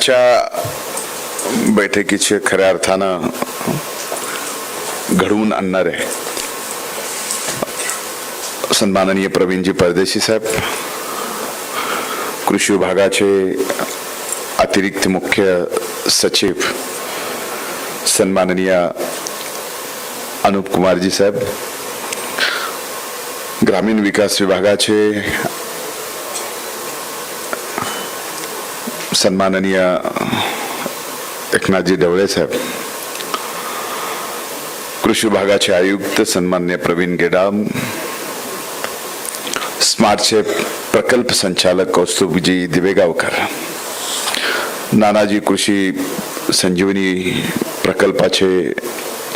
आजच्या बैठकीचे खऱ्या अर्थानं घडवून आणणारे सन्माननीय प्रवीणजी परदेशी साहेब कृषी विभागाचे अतिरिक्त मुख्य सचिव सन्माननीय अनुप कुमारजी साहेब ग्रामीण विकास विभागाचे सन्माननीय एकनाथजी ढवळे साहेब कृषी विभागाचे आयुक्त सन्मान्य प्रवीण गेडाम स्मार्टचे प्रकल्प संचालक कौस्तुभजी दिवेगावकर नानाजी कृषी संजीवनी प्रकल्पाचे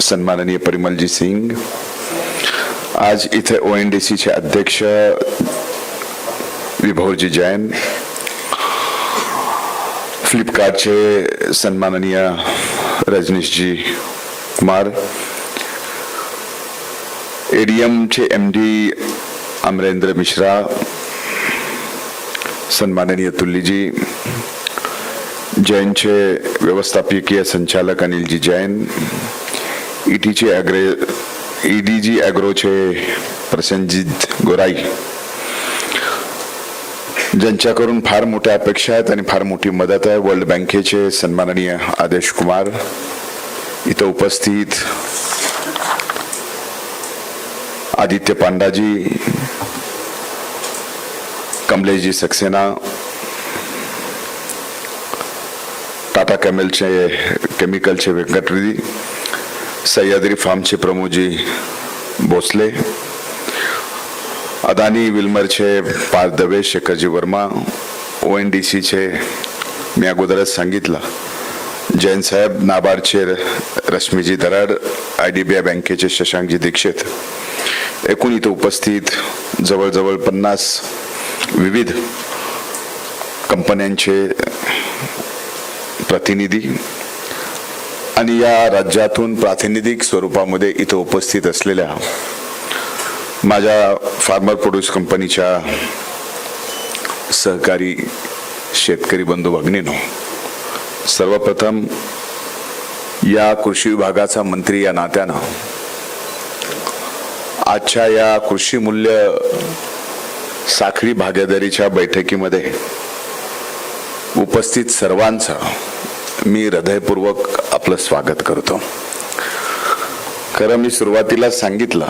सन्माननीय परिमलजी सिंग आज इथे ओ एन डी सीचे अध्यक्ष विभोरजी जैन फ्लिपकार्टचे सन्माननीय रजनीशजी कुमार एडीएमचे एम डी अमरेंद्र मिश्रा सन्माननीय तुल्लीजी जैनचे व्यवस्थापकीय संचालक अनिलजी जैन ईटीचे अग्रे ईडीजी अॅग्रोचे प्रसंजित गोराई ज्यांच्याकडून फार मोठ्या अपेक्षा आहेत आणि फार मोठी मदत आहे वर्ल्ड बँकेचे सन्माननीय आदेश कुमार. इथं उपस्थित आदित्य पांडाजी कमलेशजी सक्सेना टाटा केमिलचे केमिकलचे व्यंकटरेड्डी सह्याद्री फार्मचे प्रमोजी भोसले अदानी विल्मरचे पार दवे शेखरजी वर्मा ओ एन डी सीचे मी अगोदरच सांगितलं. जैन साहेब नाबार्डचे रश्मीजी Darad I D B I बँकेचे शशांकजी दीक्षित. एकूण इथं उपस्थित जवळजवळ पन्नास विविध कंपन्यांचे प्रतिनिधी आणि या राज्यातून प्रातिनिधिक स्वरूपामध्ये इथं उपस्थित असलेल्या माझ्या फार्मर प्रोड्यूस कंपनीच्या सहकारी शेतकरी बंधू भगिनीनो सर्वप्रथम या कृषी विभागाचा मंत्री या नात्यानं आजच्या या कृषी मूल्य साखळी भागीदारीच्या बैठकीमध्ये उपस्थित सर्वांचं मी हृदयपूर्वक आपलं स्वागत करतो. खरं मी सुरुवातीला सांगितलं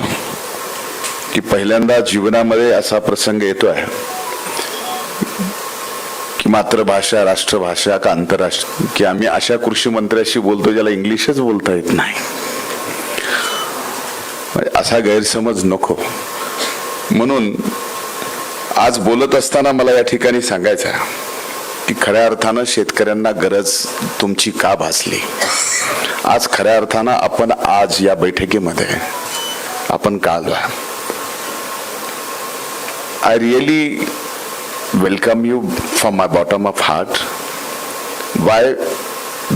की पहिल्यांदा जीवनामध्ये असा प्रसंग येतो आहे की मातृभाषा राष्ट्रभाषा का आंतरराष्ट्र की आम्ही अशा कृषी मंत्र्याशी बोलतो ज्याला इंग्लिशच बोलता येत नाही. म्हणजे असा गैरसमज नको. म्हणून आज बोलत असताना मला या ठिकाणी सांगायचं आहे की खऱ्या अर्थानं शेतकऱ्यांना गरज तुमची का भासली? आज खऱ्या अर्थानं आपण आज या बैठकीमध्ये आपण का I really welcome you from my bottom of heart. Why?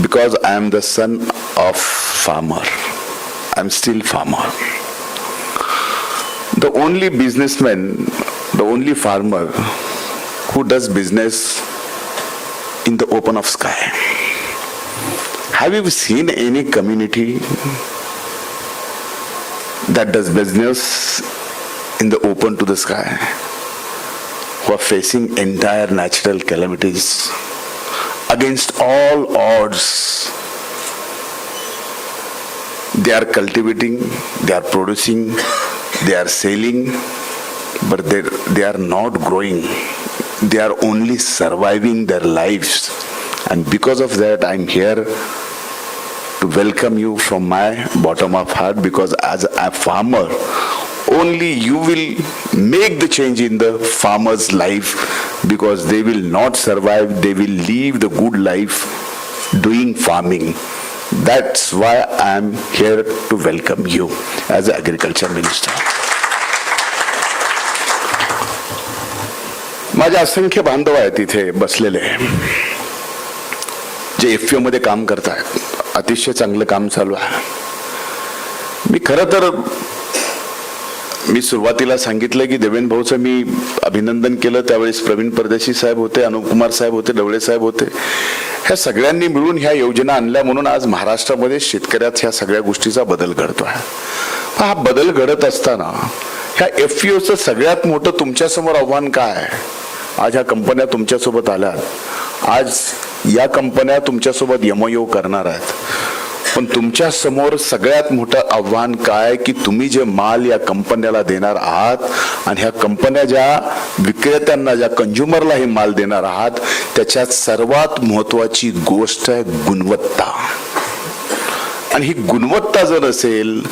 Because I am the son of farmer. I'm still farmer. The only businessman, the only farmer who does business in the open of sky. Have you seen any community that does business in the open to the sky? Are facing entire natural calamities against all odds? They are cultivating, they are producing, they are selling, but they, they are not growing. They are only surviving their lives. And because of that, I'm here to welcome you from my bottom of heart because as a farmer, only you will make the change in the farmer's life because they will not survive, they will live the good life doing farming. That's why I am here to welcome you as an agriculture minister. माझे असंख्य बांधव आहेत तिथे बसलेले जे एफमध्ये काम करतायत अतिशय चांगलं काम चालू आहे मी खरं तर मी सुरुवातीला सांगितलं की देवेंद्र भाऊचं मी अभिनंदन केलं. त्यावेळेस प्रवीण परदेशी साहेब होते अनुपकुमार साहेब होते डवळे साहेब होते. ह्या सगळ्यांनी मिळून ह्या योजना आणल्या म्हणून आज महाराष्ट्रामध्ये शेतकऱ्यात ह्या सगळ्या गोष्टीचा बदल घडतो आहे. हा बदल घडत असताना ह्या एफ ओचं सगळ्यात मोठं तुमच्यासमोर आव्हान काय आहे? आज ह्या कंपन्या तुमच्यासोबत आल्यात. आज या कंपन्या तुमच्यासोबत यमयो करणार आहेत. पण तुमच्यासमोर सगळ्यात मोठं आव्हान काय की तुम्ही जे माल या कंपन्याला देणार आहात आणि ह्या कंपन्या ज्या विक्रेत्यांना ज्या कंझ्युमरला हे माल देणार आहात त्याच्यात सर्वात महत्वाची गोष्ट आहे गुणवत्ता. आणि ही गुणवत्ता जर असेल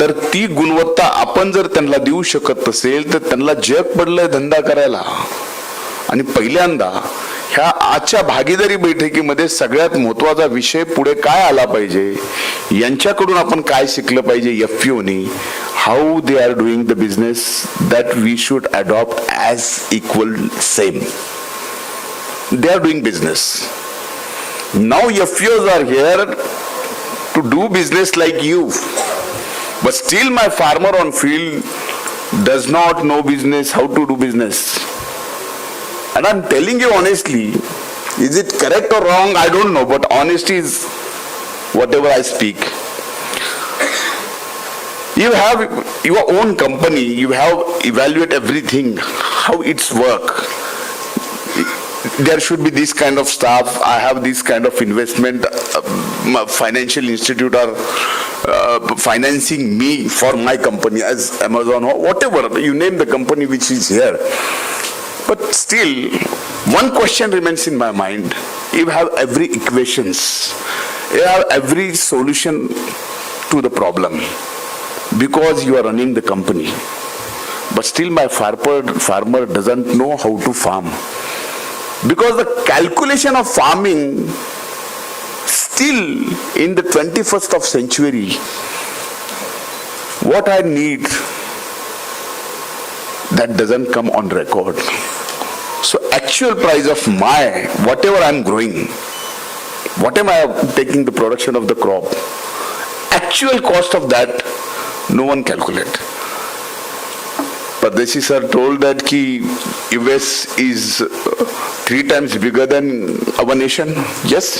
तर ती गुणवत्ता आपण जर त्यांना देऊ शकत नसेल तर त्यांना जग पडलंय धंदा करायला. आणि पहिल्यांदा ह्या आजच्या भागीदारी बैठकीमध्ये सगळ्यात महत्त्वाचा विषय पुढे काय आला पाहिजे? यांच्याकडून आपण काय शिकलं पाहिजे? एफ नी how they are doing the business that we should adopt as equal same they are doing business now if are here to do business like you but still my farmer on field does not know business how to do business And I'm telling you honestly, is it correct or wrong? I don't know, but honesty is whatever I speak. You have your own company, you have evaluate everything, how it's work. There should be this kind of staff. I have this kind of investment. Uh, financial institute are uh, financing me for my company as Amazon or whatever you name the company which is here. But still, one question remains in my mind. You have every equations, you have every solution to the problem because you are running the company. But still, my farmer farmer doesn't know how to farm because the calculation of farming still in the 21st of century what i need that doesn't come on record so actual price of my whatever i'm growing what am i taking the production of the crop actual cost of that no one calculate Pardesi sir told that ki US is uh, three times bigger than our nation. Yes.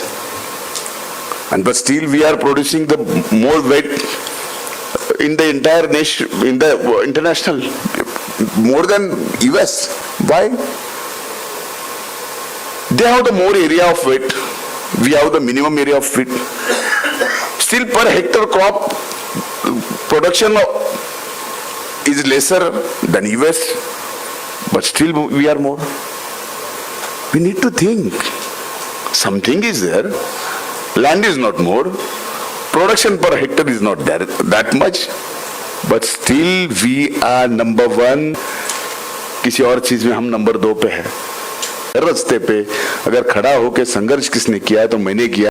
And but still we are producing the more weight in the entire nation, in the uh, international, more than US. Why? They have the more area of wheat. We have the minimum area of wheat. Still per hectare crop production is lesser than US, but still we are more. We need to think. Something is there. Land is not more. Production per hectare is not there that much. But still we are number one किसी और चीज में हम number दो पे है। रास्ते पे अगर खड़ा होकर संघर्ष किसने KIA है तो मैंने किया।